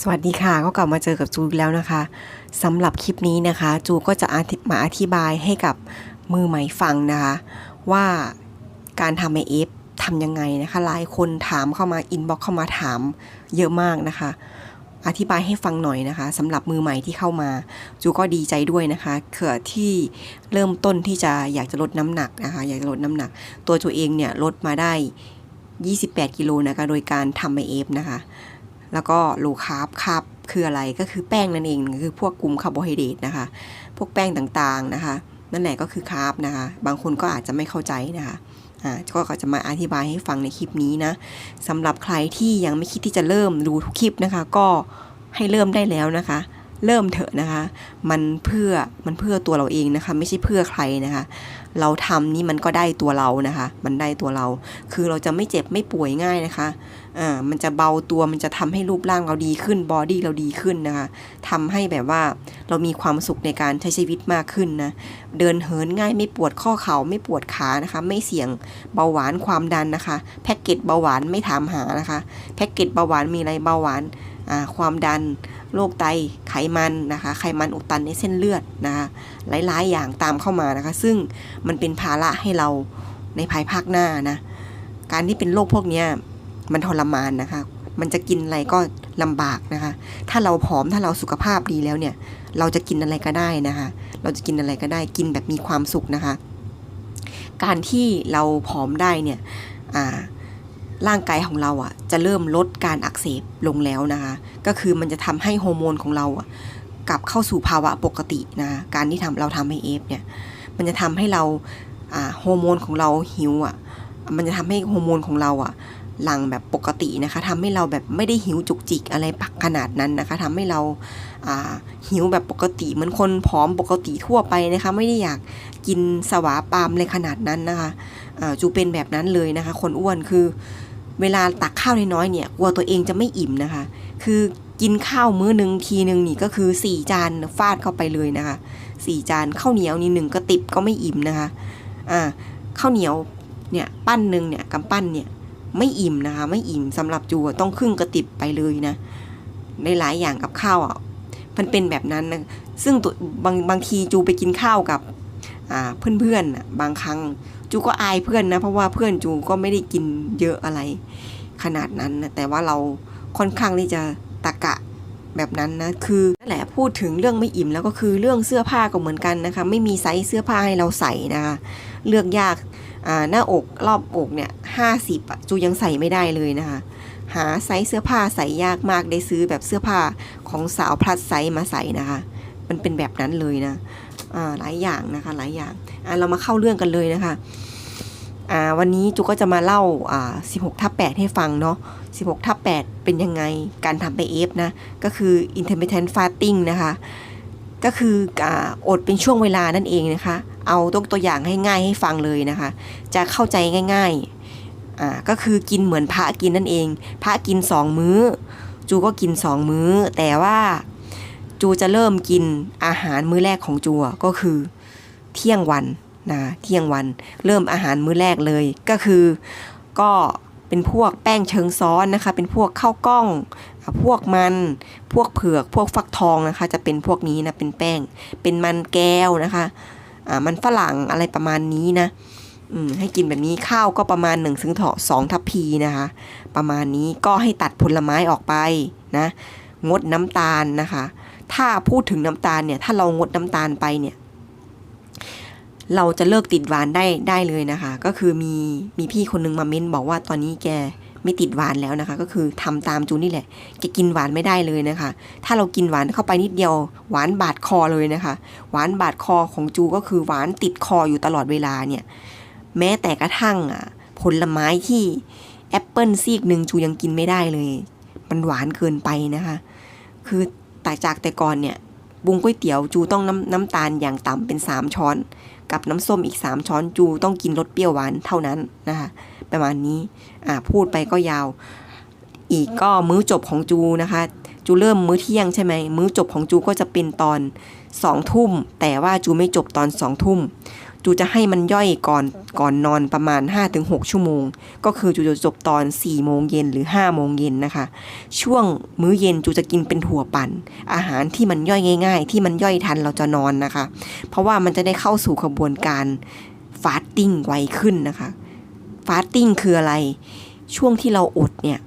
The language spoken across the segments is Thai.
สวัสดีค่ะก็กลับมาเจอกับจูแล้วนะคะสำหรับคลิปนี้นะคะ จูก็จะมาอธิบายให้กับมือใหม่ฟังนะคะ ว่าการทำไอเอฟทำยังไงนะคะหลายคนถามเข้ามาอินบ็อกเข้ามาถามเยอะมากนะคะ อธิบายให้ฟังหน่อยนะคะสำหรับมือใหม่ที่เข้ามา จูก็ดีใจด้วยนะคะเขื่อที่เริ่มต้นที่จะอยากจะลดน้ำหนักนะคะ อยากจะลดน้ำหนัก ตัวจูเองเนี่ยลดมาได้ 28 กิโลนะคะโดยการทำไอเอฟนะคะ แล้วก็โลคาร์บคาร์บคืออะไรก็คือแป้งนั่นเองคือพวกกลุ่มคาร์โบไฮเดรตนะคะ พวกแป้งต่างๆนะคะ นั่นแหละก็คือคาร์บนะคะ บางคนก็อาจจะไม่เข้าใจนะคะอ่าก็จะมาอธิบายให้ฟังในคลิปนี้นะสำหรับใครที่ยังไม่คิดที่จะเริ่มดูทุกคลิปนะคะ ก็ให้เริ่มได้แล้วนะคะ เริ่มเถอะนะคะ มันเพื่อมันเพื่อตัวเราเองนะคะ ไม่ใช่เพื่อใครนะคะ เราทำนี่มันก็ได้ตัวเรานะคะ มันได้ตัวเรา คือเราจะไม่เจ็บไม่ป่วยง่ายนะคะอ่ามันจะเบาตัวมันจะทำให้รูปร่างเราดีขึ้นบอดี้เราดีขึ้นนะคะทำให้แบบว่าเรามีความสุขในการใช้ชีวิตมากขึ้นนะเดินเหินง่ายไม่ปวดข้อเข่าไม่ปวดขานะคะ ไม่เสี่ยงเบาหวานความดันนะคะ แพ็กเกจเบาหวานไม่ถามหานะคะ แพ็กเกจเบาหวานมีอะไรเบาหวาน ความดันโรคไตไขมันนะคะ ไขมันอุดตันในเส้นเลือดนะคะหลาย ๆ อย่างตามเข้ามานะคะ ซึ่งมันเป็นภาระให้เราในภายภาคหน้านะ การที่เป็นโรคพวกนี้มันทรมานนะคะ มันจะกินอะไรก็ลำบากนะคะ ถ้าเราผอมถ้าเราสุขภาพดีแล้วเนี่ย เราจะกินอะไรก็ได้นะคะ เราจะกินอะไรก็ได้กินแบบมีความสุขนะคะ การที่เราผอมได้เนี่ย อ่า ร่างกายของเราอะจะเริ่มลดการอักเสบลงแล้วนะคะ ก็คือมันจะทำให้ฮอร์โมนของเราอะกลับเข้าสู่ภาวะปกตินะการที่ทำเราทำให้เอฟเนี่ย มันจะทำให้เราฮอร์โมนของเราหิวอะ มันจะทำให้ฮอร์โมนของเราอะหลังแบบปกตินะคะทำให้เราแบบไม่ได้หิวจุกจิกอะไรปักขนาดนั้นนะคะทำให้เราาหิวแบบปกติเหมือนคนผอมปกติทั่วไปนะคะ ไม่ได้อยากกินสวาปามเลยขนาดนั้นนะคะจูเป็นแบบนั้นเลยนะคะ คนอ้วนคือ เวลาตักข้าวน้อยๆเนี่ยกลัวตัวเองจะไม่อิ่มนะคะ คือกินข้าวมื้อหนึ่งทีหนึ่งนี่ก็คือสี่จานฟาดเข้าไปเลยนะคะสี่จานข้าวเหนียวนี่หนึ่งกระติบก็ไม่อิ่มนะคะอ่าข้าวเหนียวเนี่ยปั้นหนึ่งเนี่ยกำปั้นเนี่ยไม่อิ่มนะคะ ไม่อิ่มสำหรับจูต้องครึ่งกระติบไปเลยนะในหลายอย่างกับข้าวอะมันเป็นแบบนั้นนะซึ่งตัวบางบางทีจูไปกินข้าวกับเพื่อนๆบางครั้ง จูก็อายเพื่อนนะ เพราะว่าเพื่อนจูก็ไม่ได้กินเยอะอะไรขนาดนั้นนะแต่ว่าเราค่อนข้างที่จะตะกะแบบนั้นนะคือนั่นแหละพูดถึงเรื่องไม่อิ่มแล้วก็คือเรื่องเสื้อผ้าก็เหมือนกันนะคะ ไม่มีไซส์เสื้อผ้าให้เราใส่นะคะเลือกยากหน้าอกรอบอกเนี่ยห้าสิบจูยังใส่ไม่ได้เลยนะคะ หาไซส์เสื้อผ้าใส่ยากมากได้ซื้อแบบเสื้อผ้าของสาวพลัดไซส์มาใส่นะคะ มันเป็นแบบนั้นเลยนะหลายอย่างนะคะหลายอย่างอ่าเรามาเข้าเรื่องกันเลยนะคะ อ่าวันนี้จูก็จะมาเล่าอ่า16ทับ8ให้ฟังเนาะ16ทับ8เป็นยังไงการทำไปเอฟนะ ก็คือ intermittent fasting นะคะ ก็คืออ่าอดเป็นช่วงเวลานั่นเองนะคะ เอาตัวตัวอย่างให้ง่ายให้ฟังเลยนะคะ จะเข้าใจง่ายๆอ่าก็คือกินเหมือนพระกินนั่นเอง พระกินสองมื้อ จูก็กินสองมื้อ แต่ว่าจูจะเริ่มกินอาหารมื้อแรกของจูก็คือเที่ยงวัน นะเที่ยงวันเริ่มอาหารมื้อแรกเลยก็คือก็เป็นพวกแป้งเชิงซ้อนนะคะ เป็นพวกข้าวกล้อง พวกมันพวกเผือกพวกฟักทองนะคะ จะเป็นพวกนี้นะเป็นแป้ง เป็นมันแก้วนะคะอ่ามันฝรั่งอะไรประมาณนี้นะอืมให้กินแบบนี้ข้าวก็ประมาณ1นึ่งถึงสองทัพพีนะคะ ประมาณนี้ก็ให้ตัดผลไม้ออกไปนะงดน้ำตาลนะคะ ถ้าพูดถึงน้ำตาลเนี่ยถ้าเรางดน้ำตาลไปเนี่ย เราจะเลิกติดหวานได้ได้เลยนะคะ ก็คือมีมีพี่คนนึงมาเม้นบอกว่าตอนนี้แกไม่ติดหวานแล้วนะคะ ก็คือทำตามจูนี่แหละแกกินหวานไม่ได้เลยนะคะ ถ้าเรากินหวานเข้าไปนิดเดียวหวานบาดคอเลยนะคะ หวานบาดคอของจูก็คือหวานติดคออยู่ตลอดเวลาเนี่ย แม้แต่กระทั่งอะผลไม้ที่แอปเปิลซีกหนึ่งจูยังกินไม่ได้เลย มันหวานเกินไปนะคะ คือแต่จากแต่ก่อนเนี่ย บุงก๋วยเตี๋ยวจูต้องน้ำน้ำตาลอย่างต่ำเป็น 3 ช้อน กับน้ำส้มอีก 3 ช้อนจูต้องกินรสเปรี้ยวหวานเท่านั้นนะคะประมาณนี้อ่าพูดไปก็ยาว อีกก็มื้อจบของจูนะคะ จูเริ่มมื้อเที่ยงใช่ไหมมื้อจบของจูก็จะเป็นตอนสองทุ่มแต่ว่าจูไม่จบตอนสองทุ่ม จูจะให้มันย่อยก่อนก่อนนอนประมาณ 5-6 ชั่วโมง ก็คือจูจะจบตอน 4 โมงเย็นหรือ 5 โมงเย็นนะคะ ช่วงมื้อเย็นจูจะกินเป็นถั่วปั่น อาหารที่มันย่อยง่าย ๆ ที่มันย่อยทันเราจะนอนนะคะ เพราะว่ามันจะได้เข้าสู่กระบวนการฟาสติ้งไวขึ้นนะคะฟาสติ้งคืออะไร ช่วงที่เราอดเนี่ย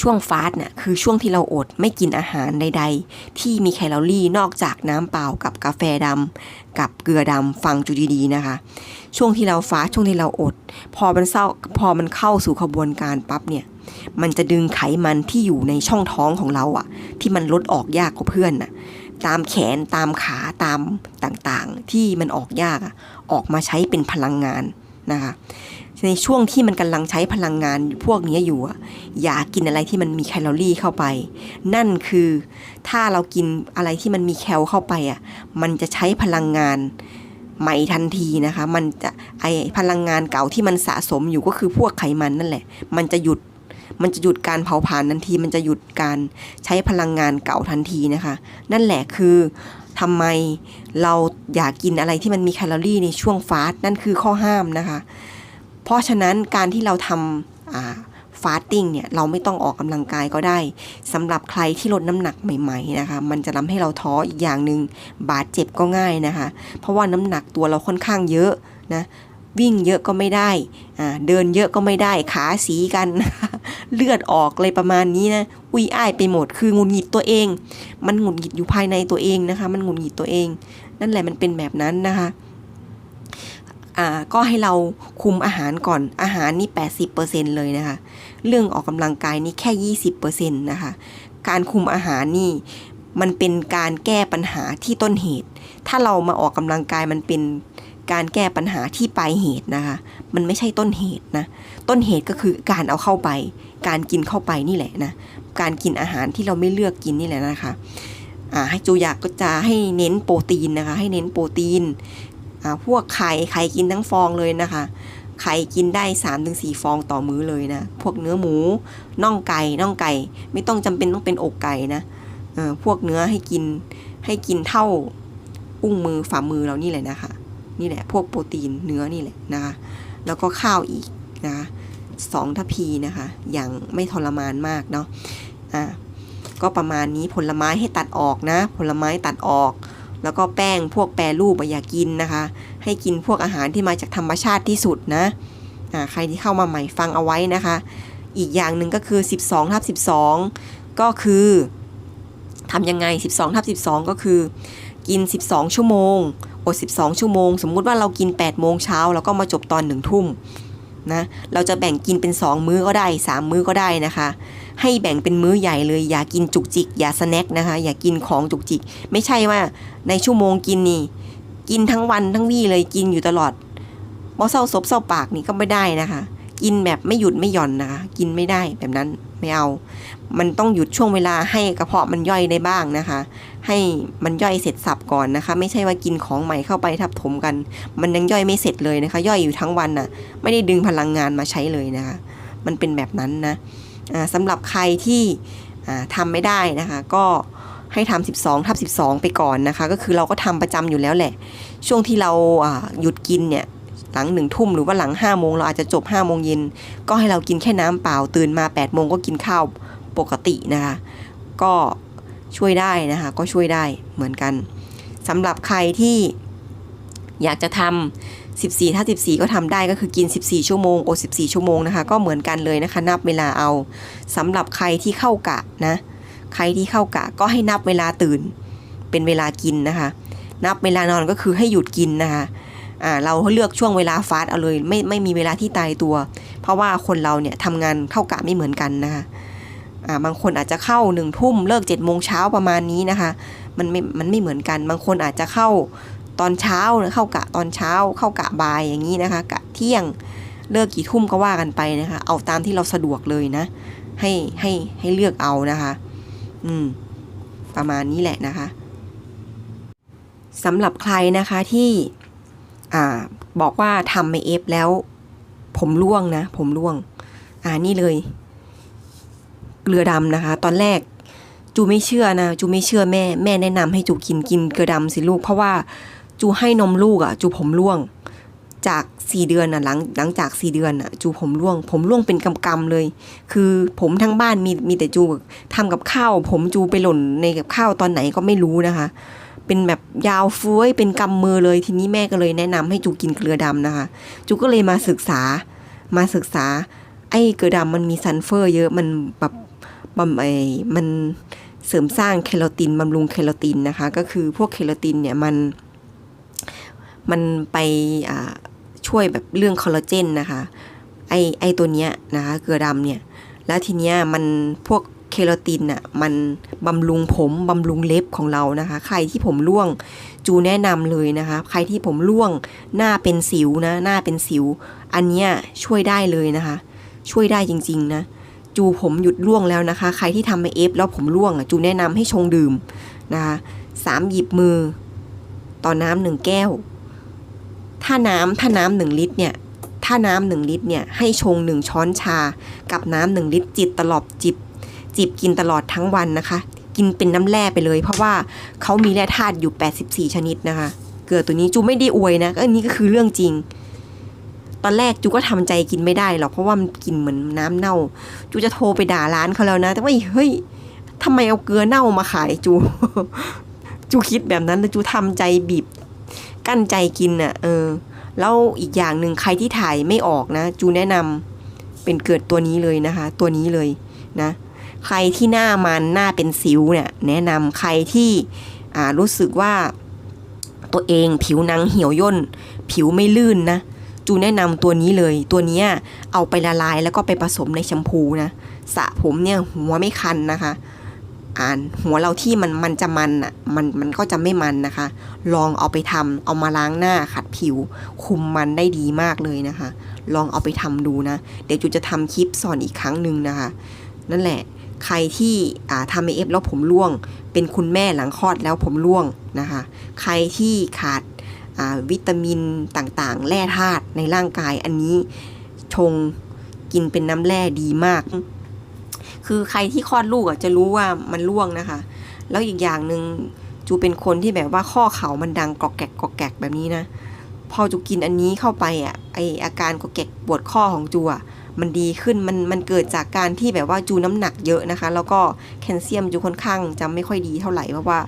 ช่วงฟาสต์เนี่ยคือช่วงที่เราอดไม่กินอาหารใด ๆ ที่มีแคลอรี่นอกจากน้ำเปล่ากับกาแฟดำกับเกลือดำฟังจุดีๆนะคะ ช่วงที่เราฟาสต์ช่วงที่เราอด พอมันเศร้าพอมันเข้าสู่ขบวนการปั๊บเนี่ยมันจะดึงไขมันที่อยู่ในช่องท้องของเราอะที่มันลดออกยากกว่าเพื่อนน่ะตามแขนตามขาตามต่างๆ ที่มันออกยากอะออกมาใช้เป็นพลังงานนะคะ ในช่วงที่มันกำลังใช้พลังงานพวกนี้อยู่อย่ากินอะไรที่มันมีแคลอรี่เข้าไป นั่นคือถ้าเรากินอะไรที่มันมีแคลเข้าไปอะมันจะใช้พลังงานใหม่ทันทีนะคะ มันจะไอพลังงานเก่าที่มันสะสมอยู่ก็คือพวกไขมันนั่นแหละ มันจะหยุดมันจะหยุดการเผาผลาญทันที มันจะหยุดการใช้พลังงานเก่าทันทีนะคะ นั่นแหละคือทำไมเราอยากกินอะไรที่มันมีแคลอรี่ในช่วงฟาสต์นั่นคือข้อห้ามนะคะ เพราะฉะนั้นการที่เราทำฟาสติ้งเนี่ย เราไม่ต้องออกกำลังกายก็ได้สำหรับใครที่ลดน้ำหนักใหม่ ๆนะคะ มันจะทำให้เราท้ออีกอย่างหนึ่งบาดเจ็บก็ง่ายนะคะ เพราะว่าน้ำหนักตัวเราค่อนข้างเยอะนะวิ่งเยอะก็ไม่ได้ เดินเยอะก็ไม่ได้ ขาสีกัน เลือดออกเลยประมาณนี้นะ อุ้ยอ้ายไปหมด คือหงุดหงิดตัวเอง มันหงุดหงิดอยู่ภายในตัวเองนะคะ มันหงุดหงิดตัวเอง นั่นแหละมันเป็นแบบนั้นนะคะ ก็ให้เราคุมอาหารก่อนอาหารนี่ 80%เลยนะคะ เรื่องออกกำลังกายนี่แค่ 20%นะคะ การคุมอาหารนี่มันเป็นการแก้ปัญหาที่ต้นเหตุ ถ้าเรามาออกกำลังกายมันเป็นการแก้ปัญหาที่ปลายเหตุนะคะ มันไม่ใช่ต้นเหตุนะ ต้นเหตุก็คือการเอาเข้าไป การกินเข้าไปนี่แหละนะ การกินอาหารที่เราไม่เลือกกินนี่แหละนะคะ อ่าให้จูอยากก็จะให้เน้นโปรตีนนะคะ ให้เน้นโปรตีน พวกไข่ไข่กินทั้งฟองเลยนะคะ ไข่กินได้3าถึงสฟองต่อมื้อเลยนะ พวกเนื้อหมูน่องไก่น่องไก่ ไม่ต้องจำเป็นต้องเป็นอกไก่นะพวกเนื้อให้กินให้กินเท่าอุ้งมือฝ่ามือเรานี่แหละนะคะ นี่แหละ พวกโปรตีนเนื้อนี่แหละนะคะ แล้วก็ข้าวอีกนะคะสองทัพีนะคะ อย่างไม่ทรมานมากเนาะอ่าก็ประมาณนี้ผลไม้ให้ตัดออกนะ ผลไม้ตัดออก แล้วก็แป้งพวกแปรรูปอย่ากินนะคะ ให้กินพวกอาหารที่มาจากธรรมชาติที่สุดนะอ่าใครที่เข้ามาใหม่ฟังเอาไว้นะคะ อีกอย่างหนึ่งก็คือ 12ทับ12 ก็คือทำยังไง 12ทับ12 ก็คือ กิน 12 ชั่วโมงอด 12 ชั่วโมง สมมุติว่าเรากิน 8 โมงเช้าแล้วก็มาจบตอน1ทุ่มนะเราจะแบ่งกินเป็น 2 มื้อก็ได้ 3 มื้อก็ได้นะคะ ให้แบ่งเป็นมื้อใหญ่เลย อย่ากินจุกจิก อย่าสแน็คนะคะ อย่ากินของจุกจิก ไม่ใช่ว่าในชั่วโมงกินนี่ กินทั้งวันทั้งวี่เลยกินอยู่ตลอดมอเศร้าซบเศร้าปากนี่ก็ไม่ได้นะคะ กินแบบไม่หยุดไม่หย่อนนะคะ กินไม่ได้แบบนั้นไม่เอา มันต้องหยุดช่วงเวลาให้กระเพาะมันย่อยได้บ้างนะคะ ให้มันย่อยเสร็จสับก่อนนะคะ ไม่ใช่ว่ากินของใหม่เข้าไปทับถมกัน มันยังย่อยไม่เสร็จเลยนะคะ ย่อยอยู่ทั้งวันน่ะ ไม่ได้ดึงพลังงานมาใช้เลยนะคะ มันเป็นแบบนั้นนะ สำหรับใครที่ทำไม่ได้นะคะ ก็ให้ทำ12ทับ12 ไปก่อนนะคะ ก็คือเราก็ทำประจำอยู่แล้วแหละ ช่วงที่เราอ่าหยุดกินเนี่ยหลังหนึ่งทุ่มหรือว่าหลัง5้าโมงเราอาจจะจบ5้าโมงเย็นก็ให้เรากินแค่น้ำเปล่าตื่นมา8ปดโมงก็กินข้าวปกตินะคะ ก็ช่วยได้นะคะ ก็ช่วยได้เหมือนกันสำหรับใครที่อยากจะทำ 14 ถ้า 14 ก็ทำได้ก็คือกิน 14 ชั่วโมงโอ14 ชั่วโมงนะคะ ก็เหมือนกันเลยนะคะ นับเวลาเอาสำหรับใครที่เข้ากะนะ ใครที่เข้ากะก็ให้นับเวลาตื่น เป็นเวลากินนะคะ นับเวลานอนก็คือให้หยุดกินนะคะอ่าเราเลือกช่วงเวลาฟาสต์เอาเลยไม่ไม่มีเวลาที่ตายตัว เพราะว่าคนเราเนี่ยทำงานเข้ากะไม่เหมือนกันนะคะอ่าบางคนอาจจะเข้าหนึ่งทุ่มเลิกเจ็ดโมงเช้าประมาณนี้นะคะ มันไม่มันไม่เหมือนกัน บางคนอาจจะเข้า ตอนเช้านะเข้ากะตอนเช้า เข้ากะบ่ายอย่างนี้นะคะ กะเที่ยงเลิกกี่ทุ่มก็ว่ากันไปนะคะ เอาตามที่เราสะดวกเลยนะ ให้ให้ให้เลือกเอานะคะ อืม ประมาณนี้แหละนะคะสำหรับใครนะคะที่อ่าบอกว่าทำไม่เอฟแล้ว ผมร่วงนะ ผมร่วง อ่านี่เลย เกลือดำนะคะ ตอนแรกจูไม่เชื่อนะจูไม่เชื่อแม่ แม่แนะนำให้จูกินกินเกลือดำสิลูกเพราะว่า จูให้นมลูกอะจูผมร่วง จากสี่เดือนน่ะหลังหลังจากสี่เดือนน่ะ จูผมร่วง ผมร่วงเป็นกำๆเลย คือผมทั้งบ้านมีมีแต่จูทำกับข้าว ผมจูไปหล่นในกับข้าวตอนไหนก็ไม่รู้นะคะ เป็นแบบยาวเฟ้ยเป็นกำมือเลยทีนี้แม่ก็เลยแนะนำให้จูกินเกลือดำนะคะ จูก็เลยมาศึกษามาศึกษา ไอ้เกลือดำมันมีซัลเฟอร์ เยอะมันแบบบำไอมันเสริมสร้างเคโรตินบำรุงเคโรตินนะคะ ก็คือพวกเคโรตินเนี่ยมัน มันไปช่วยแบบเรื่องคอลลาเจนนะคะไอไอตัวเนี้ยนะคะเกลือดำเนี่ยแล้วทีเนี้ยมันพวกเคโรตินอะมันบำรุงผมบำรุงเล็บของเรานะคะ ใครที่ผมร่วงจูแนะนำเลยนะคะ ใครที่ผมร่วงหน้าเป็นสิวนะหน้าเป็นสิว อันเนี้ยช่วยได้เลยนะคะ ช่วยได้จริงๆนะจูผมหยุดร่วงแล้วนะคะ ใครที่ทำไอเอฟแล้วผมร่วงอะจูแนะนำให้ชงดื่มนะคะสามหยิบมือ ต่อน้ำหนึ่งแก้ว ถ้าน้ำถ้าน้ำหนึ่งลิตรเนี่ยถ้าน้ำหนึ่งลิตรเนี่ยให้ชงหนึ่งช้อนชา กับน้ำหนึ่งลิตรจิตตลอดจิบ จิบกินตลอดทั้งวันนะคะ กินเป็นน้ำแร่ไปเลย เพราะว่าเขามีแร่ธาตุอยู่ 84 ชนิดนะคะ เกลือตัวนี้จูไม่ได้อวยนะก็อันนี้ก็คือเรื่องจริง ตอนแรกจูก็ทำใจกินไม่ได้หรอกเพราะว่ามันกินเหมือนน้ำเน่า จูจะโทรไปด่าร้านเขาแล้วนะ แต่ว่าเฮ้ยทำไมเอาเกลือเน่ามาขายจู จูคิดแบบนั้นแล้วจูทำใจบีบ กั้นใจกินอะ เออ แล้วอีกอย่างหนึ่งใครที่ถ่ายไม่ออกนะ จูแนะนำเป็นเกิดตัวนี้เลยนะคะ ตัวนี้เลยนะ ใครที่หน้ามันหน้าเป็นสิวเนี่ย แนะนำใครที่อ่ารู้สึกว่าตัวเองผิวหนังเหี่ยวย่น ผิวไม่ลื่นนะจูแนะนำตัวนี้เลย ตัวนี้เอาไปละลายแล้วก็ไปผสมในแชมพูนะสระผมเนี่ยหัวไม่คันนะคะ อ่าน หัวเราที่มันมันจะมันอะมันมันก็จะไม่มันนะคะ ลองเอาไปทำเอามาล้างหน้าขัดผิว คุมมันได้ดีมากเลยนะคะ ลองเอาไปทำดูนะ เดี๋ยวจูจะทำคลิปสอนอีกครั้งหนึ่งนะคะ นั่นแหละใครที่อ่าทำไอเอฟแล้วผมร่วง เป็นคุณแม่หลังคลอดแล้วผมร่วงนะคะ ใครที่ขาดาวิตามินต่างๆ แร่ธาตุในร่างกายอันนี้ชงกินเป็นน้ำแร่ดีมาก คือใครที่คลอดลูกอะจะรู้ว่ามันร่วงนะคะ แล้วอีกอย่างหนึ่งจูเป็นคนที่แบบว่าข้อเข่ามันดังกรอกแกกกรอกแกกแบบนี้นะ พอจูกินอันนี้เข้าไปอะไออาการกรอกแกกปวดข้อของจูอะมันดีขึ้นมันมันเกิดจากการที่แบบว่าจูน้ำหนักเยอะนะคะ แล้วก็แคลเซียมจูค่อนข้างจะไม่ค่อยดีเท่าไหร่เพราะว่า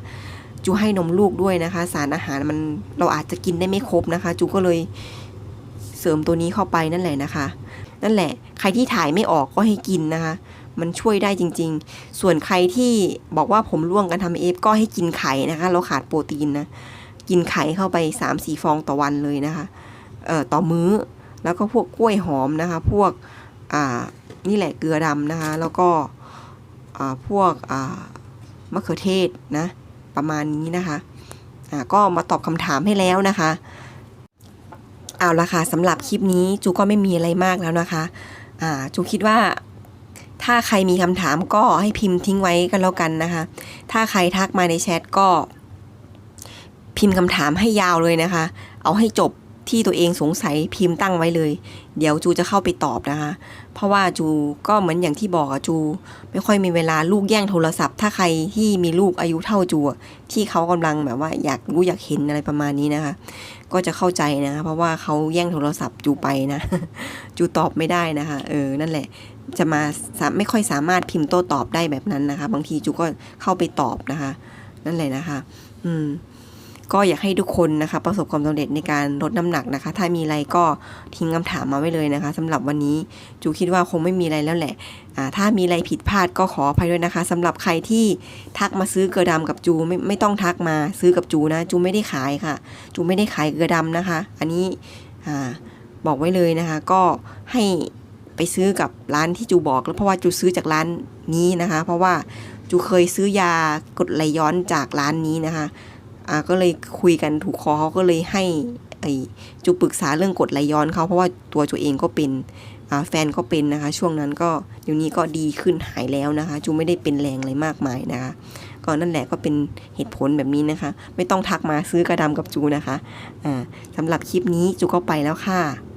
จูให้นมลูกด้วยนะคะ สารอาหารมันเราอาจจะกินได้ไม่ครบนะคะ จูก็เลยเสริมตัวนี้เข้าไปนั่นแหละนะคะ นั่นแหละ ใครที่ถ่ายไม่ออกก็ให้กินนะคะ มันช่วยได้จริง ๆ ส่วนใครที่บอกว่าผมร่วงกันทำเอฟก็ให้กินไข่นะคะ เราขาดโปรตีนนะ กินไข่เข้าไป3ามสี่ฟองต่อวันเลยนะคะ เอ่อ ต่อมื้อ แล้วก็พวกกล้วยหอมนะคะ พวก อ่า นี่แหละเกลือดำนะคะ แล้วก็ อ่า พวก อ่า มะเขือเทศนะ ประมาณนี้นะคะ อ่า ก็มาตอบคำถามให้แล้วนะคะเอาละค่ะสำหรับคลิปนี้จูก็ไม่มีอะไรมากแล้วนะคะ อ่าจูคิดว่า ถ้าใครมีคำถามก็ให้พิมพ์ทิ้งไว้กันแล้วกันนะคะ ถ้าใครทักมาในแชทก็ พิมพ์คำถามให้ยาวเลยนะคะ เอาให้จบที่ตัวเองสงสัยพิมพ์ตั้งไว้เลย เดี๋ยวจูจะเข้าไปตอบนะคะ เพราะว่าจูก็เหมือนอย่างที่บอกอะจู ไม่ค่อยมีเวลาลูกแย่งโทรศัพท์ ถ้าใครที่มีลูกอายุเท่าจูที่เขากำลังแบบว่าอยากรู้อยากเห็นอะไรประมาณนี้นะคะ ก็จะเข้าใจนะคะเพราะว่าเขาแย่งโทรศัพท์จูไปนะ จูตอบไม่ได้นะคะ เออนั่นแหละ จะมาไม่ค่อยสามารถพิมพ์โต้ตอบได้แบบนั้นนะคะ บางทีจูก็เข้าไปตอบนะคะ นั่นแหละนะคะ อืม ก็อยากให้ทุกคนนะคะ ประสบความสำเร็จในการลดน้ำหนักนะคะ ถ้ามีอะไรก็ทิ้งคำถามมาไว้เลยนะคะสำหรับวันนี้จูคิดว่าคงไม่มีอะไรแล้วแหละอ่าถ้ามีอะไรผิดพลาดก็ขออภัยด้วยนะคะสำหรับใครที่ทักมาซื้อเกลือดำกับจูไม่ไม่ต้องทักมาซื้อกับจูนะ จูไม่ได้ขายค่ะ จูไม่ได้ขายเกลือดำนะคะ อันนี้อ่าบอกไว้เลยนะคะ ก็ให้ ไปซื้อกับร้านที่จูบอกแล้วเพราะว่าจูซื้อจากร้านนี้นะคะ เพราะว่าจูเคยซื้อยากดไหลย้อนจากร้านนี้นะคะอ่าก็เลยคุยกันถูกคอเขาก็เลยให้ไอจูปรึกษาเรื่องกดไหลย้อนเขาเพราะว่าตัวจูเองก็เป็นอ่าแฟนก็เป็นนะคะ ช่วงนั้นก็เดี๋ยวนี้ก็ดีขึ้นหายแล้วนะคะ จูไม่ได้เป็นแรงอะไรมากมายนะคะก็นั่นแหละก็เป็นเหตุผลแบบนี้นะคะ ไม่ต้องทักมาซื้อกระดำกับจูนะคะอ่าสำหรับคลิปนี้จูก็ไปแล้วค่ะ